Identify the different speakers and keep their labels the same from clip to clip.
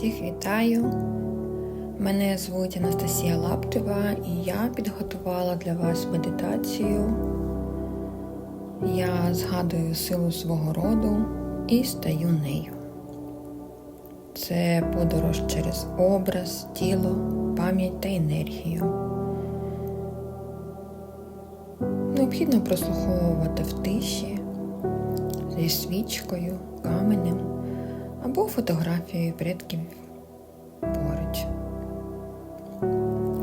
Speaker 1: Всіх вітаю! Мене звуть Анастасія Лаптева і я підготувала для вас медитацію. Я згадую силу свого роду і стаю нею. Це подорож через образ, тіло, пам'ять та енергію. Необхідно прослуховувати в тиші зі свічкою, каменем або фотографією предків поруч.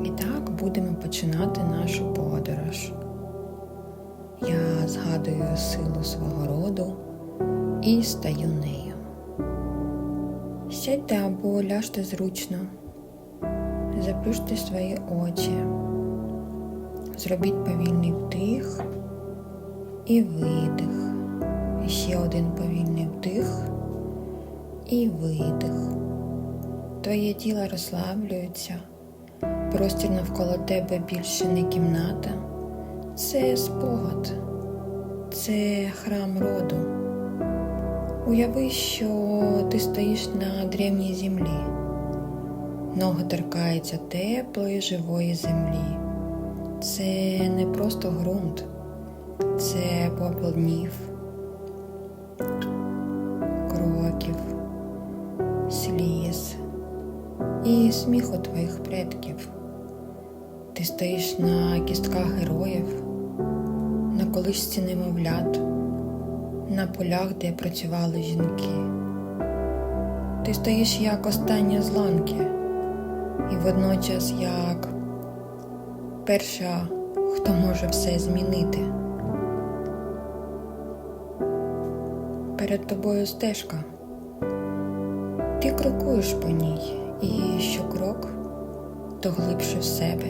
Speaker 1: І так будемо починати нашу подорож. Я згадую силу свого роду і стаю нею. Сядьте або ляжте зручно, заплющте свої очі, зробіть повільний вдих і видих. І ще один повільний вдих і видих. Твоє тіло розслаблюється, простір навколо тебе більше не кімната. Це спогад, це храм роду. Уяви, що ти стоїш на древній землі, ноги торкаються теплої живої землі. Це не просто ґрунт, це попіл днів, кроків, сліз і сміху твоїх предків. Ти стоїш на кістках героїв, на колишці немовлят, на полях, де працювали жінки. Ти стоїш як останні зланки, і водночас як перша, хто може все змінити. Перед тобою стежка. Крокуєш по ній, і що крок, то глибше в себе.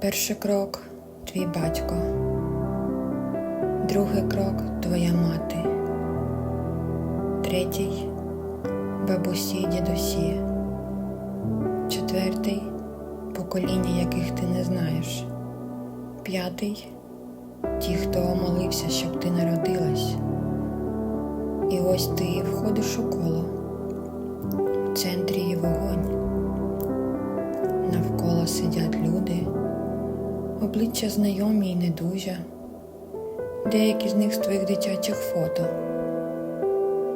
Speaker 1: Перший крок твій батько, другий крок твоя мати, третій бабусі, й дідусі, четвертий покоління, яких ти не знаєш, п'ятий ті, хто молився, щоб ти народилась. І ось ти входиш у коло, в центрі є вогонь, навколо сидять люди, обличчя знайомі й не дуже, деякі з них з твоїх дитячих фото,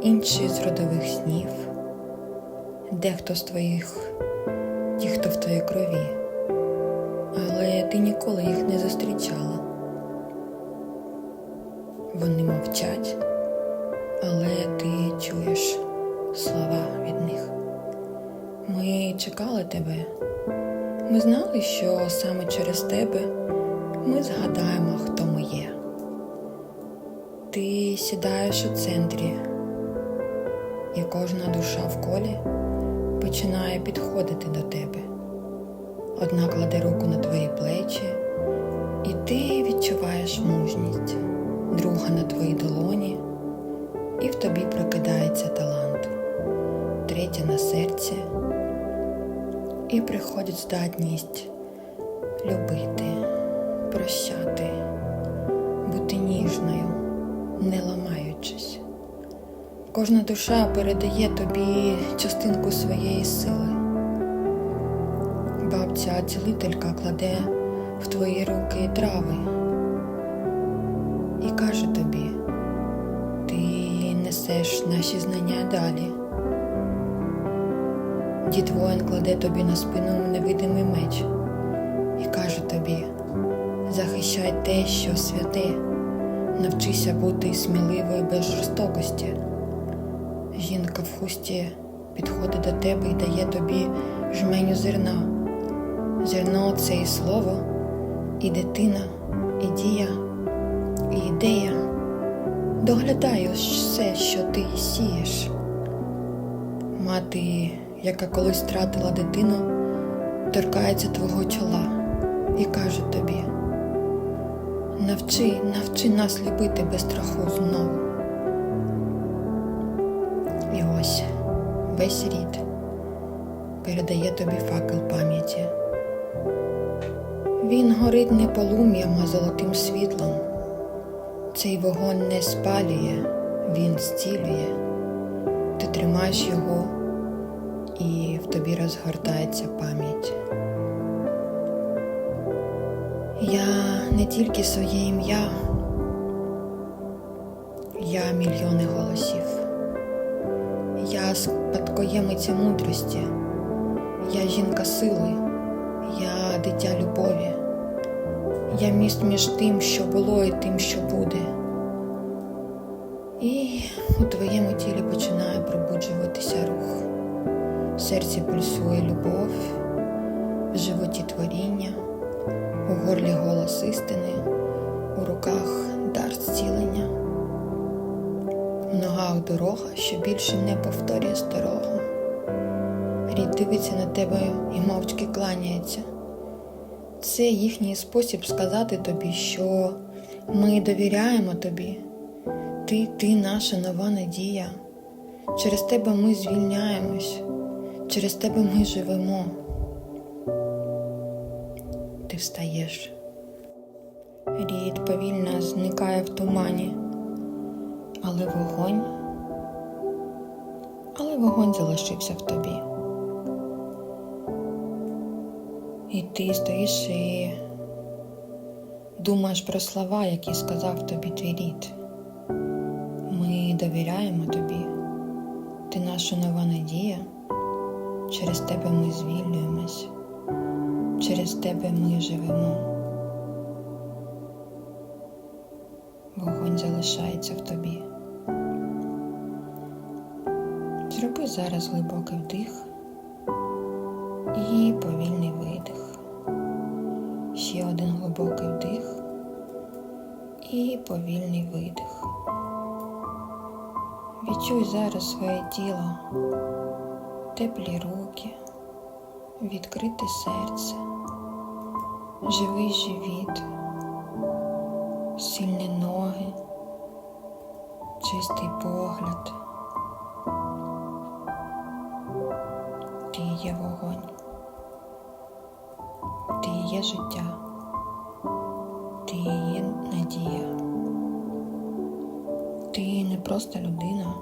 Speaker 1: інші з родових снів, дехто з твоїх, ті, хто в твоїй крові, але ти ніколи їх не зустрічала. Вони мовчать але ти чуєш слова від них. Ми чекали тебе. Ми знали, що саме через тебе ми згадаємо, хто ми є. Ти сідаєш у центрі, і кожна душа в колі починає підходити до тебе. Одна кладе руку на твої плечі, і ти відчуваєш мужність, друга на твоїй долоні і в тобі прокидається талант, третя на серці, і приходить здатність любити, прощати, бути ніжною, не ламаючись. Кожна душа передає тобі частинку своєї сили. Бабця цілителька кладе в твої руки трави і каже тобі ти несеш наші знання далі. Дід воїн кладе тобі на спину невидимий меч і каже тобі: захищай те, що святе, навчися бути сміливою без жорстокості. Жінка в хусті підходить до тебе і дає тобі жменю зерна. Зерно це і слово, і дитина, і дія, і ідея доглядаю все, що ти сієш. Мати, яка колись втратила дитину, торкається твого чола і каже тобі: навчи, навчи нас любити без страху знову. І ось весь рід передає тобі факел пам'яті. Він горить не полум'ям, а золотим світлом. Цей вогонь не спалює, він зцілює. Ти тримаєш його і в тобі розгортається пам'ять. Я не тільки своє ім'я, я мільйони голосів. Я спадкоємиця мудрості, я жінка сили, я дитя любові, я міст між тим, що було, і тим, що буде. І серці пульсує любов, в животі творіння, у горлі голос істини, у руках дар зцілення, в ногах дорога, що більше не повторює старого. Рід дивиться на тебе і мовчки кланяється. Це їхній спосіб сказати тобі, що ми довіряємо тобі. Ти, ти наша нова надія. Через тебе ми звільняємось, через тебе ми живемо. Ти встаєш. Рід повільно зникає в тумані, але вогонь, але вогонь залишився в тобі. І ти стоїш і думаєш про слова, які сказав тобі твій рід. Ми довіряємо тобі, ти наша нова надія. Через тебе ми звільнюємось, через тебе ми живемо. Вогонь залишається в тобі. Зроби зараз глибокий вдих і повільний видих. Ще один глибокий вдих і повільний видих. Відчуй зараз своє тіло, теплі руки, відкрите серце, живий живіт, сильні ноги, чистий погляд. Ти є вогонь, ти є життя, ти є надія. Ти не просто людина,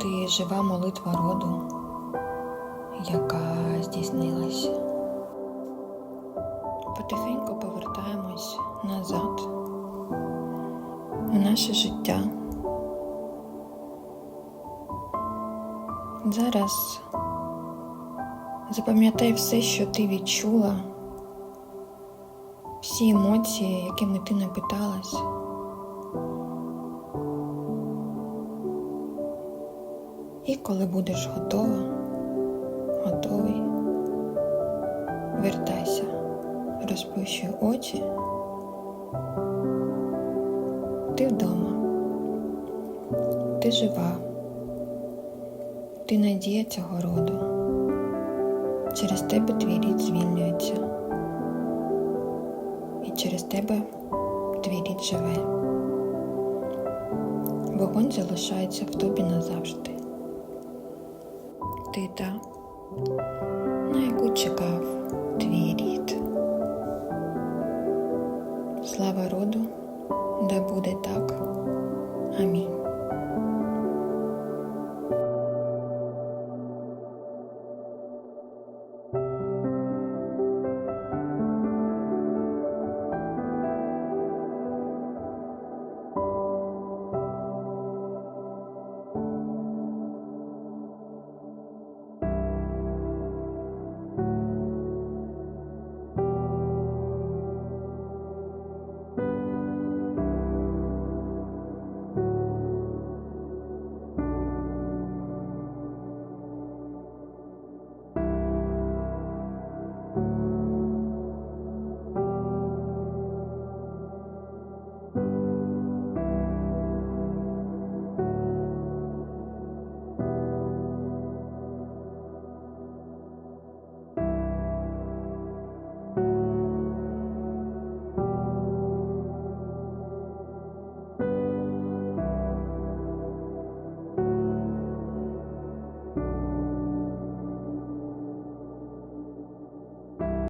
Speaker 1: ти жива молитва роду, яка здійснилась. Потихеньку повертаємось назад у наше життя. Зараз запам'ятай все, що ти відчула, всі емоції, якими ти напиталась. І коли будеш готова, вертайся, розплющуй очі. Ти вдома, ти жива, ти надія цього роду. Через тебе твій рід звільнюється. І через тебе твій рід живе. Вогонь залишається в тобі назавжди ти та, на яку чекав твій. Слава роду, да буде так. Амінь.